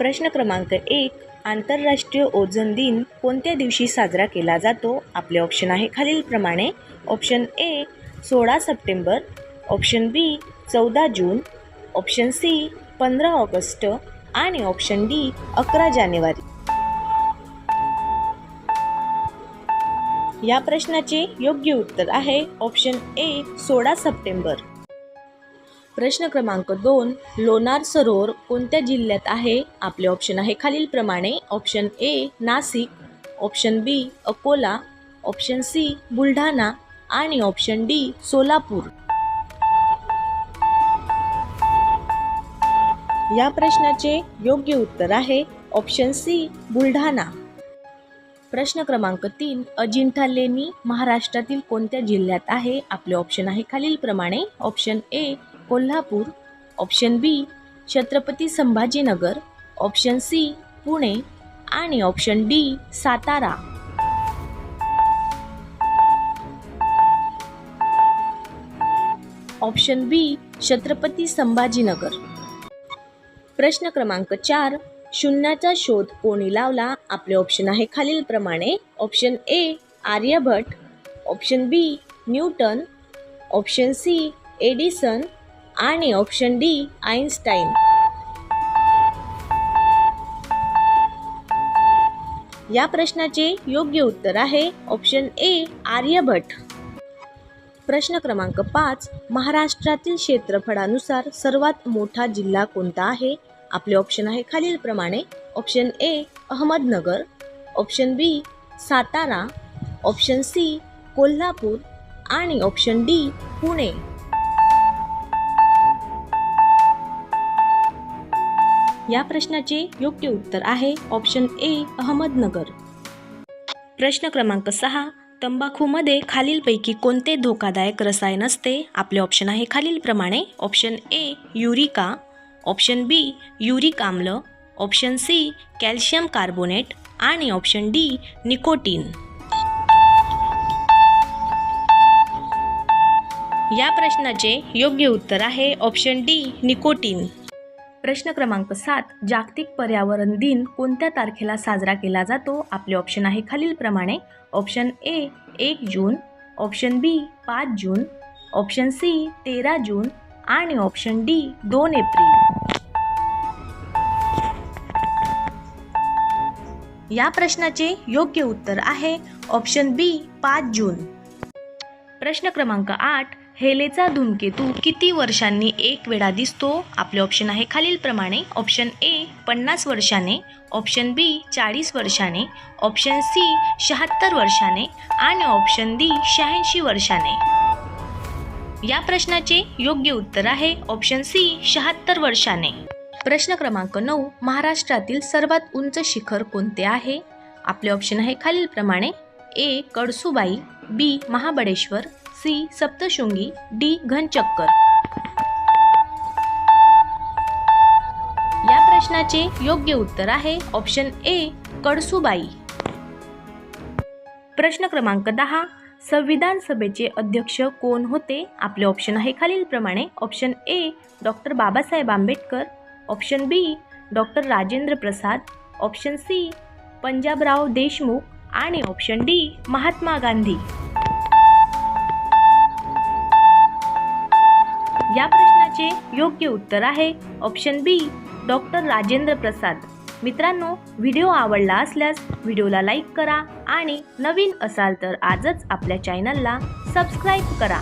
प्रश्न क्रमांक एक आंतरराष्ट्रीय ओझोन दिन कोणत्या दिवशी साजरा केला जातो? आपले ऑप्शन आहे खालीलप्रमाणे. ऑप्शन ए सोळा सप्टेंबर. ऑप्शन बी चौदा जून. ऑप्शन सी पंधरा ऑगस्ट. आणि ऑप्शन डी अकरा जानेवारी. या प्रश्नाचे योग्य उत्तर आहे ऑप्शन ए सोळा सप्टेंबर. प्रश्न क्रमांक दोन लोणार सरोवर कोणत्या जिल्ह्यात आहे? आपले ऑप्शन आहे खालीलप्रमाणे option A Nashik. Option B Akola. Option C Buldhana. आणि ऑप्शन डी सोलापूर. या प्रश्नाचे योग्य उत्तर आहे ऑप्शन सी बुलढाणा. प्रश्न क्रमांक तीन अजिंठा लेणी महाराष्ट्रातील कोणत्या जिल्ह्यात आहे? आपले ऑप्शन आहे खालीलप्रमाणे option A Kolhapur option B Chhatrapati Sambhajinagar option C Pune आणि option D Satara. Option B Chhatrapati Sambhajinagar. प्रश्न क्रमांक चार शून्याचा शोध कोणी लावला? आपले ऑप्शन आहे खालीलप्रमाणे. Option A Aryabhata option B Newton. Option C Edison. आणि ऑप्शन डी आईन्स्टाईन या प्रश्नाचे योग्य उत्तर आहे ऑप्शन ए आर्यभट. प्रश्न क्रमांक पाच महाराष्ट्रातील क्षेत्रफळानुसार सर्वात मोठा जिल्हा कोणता आहे? आपले ऑप्शन आहे खालीलप्रमाणे. Option A Ahmednagar. Option B Satara. Option C Kolhapur. आणि ऑप्शन डी पुणे. या प्रश्नाचे योग्य उत्तर आहे ऑप्शन ए अहमदनगर. प्रश्न क्रमांक सहा तंबाखूमध्ये खालीलपैकी कोणते धोकादायक रसायन असते आपले ऑप्शन आहे खालीलप्रमाणे. Option A युरिका. Option B uric आम्ल. Option C calcium carbonate. आणि ऑप्शन डी निकोटीन. या प्रश्नाचे योग्य उत्तर आहे ऑप्शन डी निकोटीन. प्रश्न क्रमांक सात जागतिक पर्यावरण दिन कोणत्या तारखेला साजरा केला जातो? आपले ऑप्शन आहे खालीलप्रमाणे ऑप्शन ए एक जून. ऑप्शन बी पाच जून. ऑप्शन सी तेरा जून. आणि ऑप्शन डी दोन एप्रिल. या प्रश्नाचे योग्य उत्तर आहे. ऑप्शन बी पाच जून. प्रश्न क्रमांक आठ हेलेचा धूमकेतू किती वर्षांनी एक वेळा दिसतो? आपले ऑप्शन आहे खालीलप्रमाणे ऑप्शन ए पन्नास वर्षाने. ऑप्शन बी चाळीस वर्षाने. ऑप्शन सी शहात्तर वर्षाने. आणि ऑप्शन डी शहाऐंशी वर्षाने. या प्रश्नाचे योग्य उत्तर आहे. ऑप्शन सी शहात्तर वर्षाने. प्रश्न क्रमांक नऊ महाराष्ट्रातील सर्वात उंच शिखर कोणते आहे? आपले ऑप्शन आहे खालीलप्रमाणे A Kalsubai B Mahabaleshwar. C Saptashrungi D Ghanchakkar. या प्रश्नाचे योग्य उत्तर आहे ऑप्शन ए कडसूबाई. प्रश्न क्रमांक दहा संविधान सभेचे अध्यक्ष कोण होते? आपले ऑप्शन आहे खालीलप्रमाणे option A doctor Babasaheb Ambedkar. Option B doctor Rajendra Prasad. Option C Panjabrao Deshmukh. आणि ऑप्शन डी महात्मा गांधी. या प्रश्नाचे योग्य उत्तर आहे. Option B doctor Rajendra Prasad. मित्रांनो व्हिडिओ आवडला असल्यास व्हिडिओला लाईक करा आणि नवीन असाल तर आजच आपल्या चॅनलला सबस्क्राईब करा.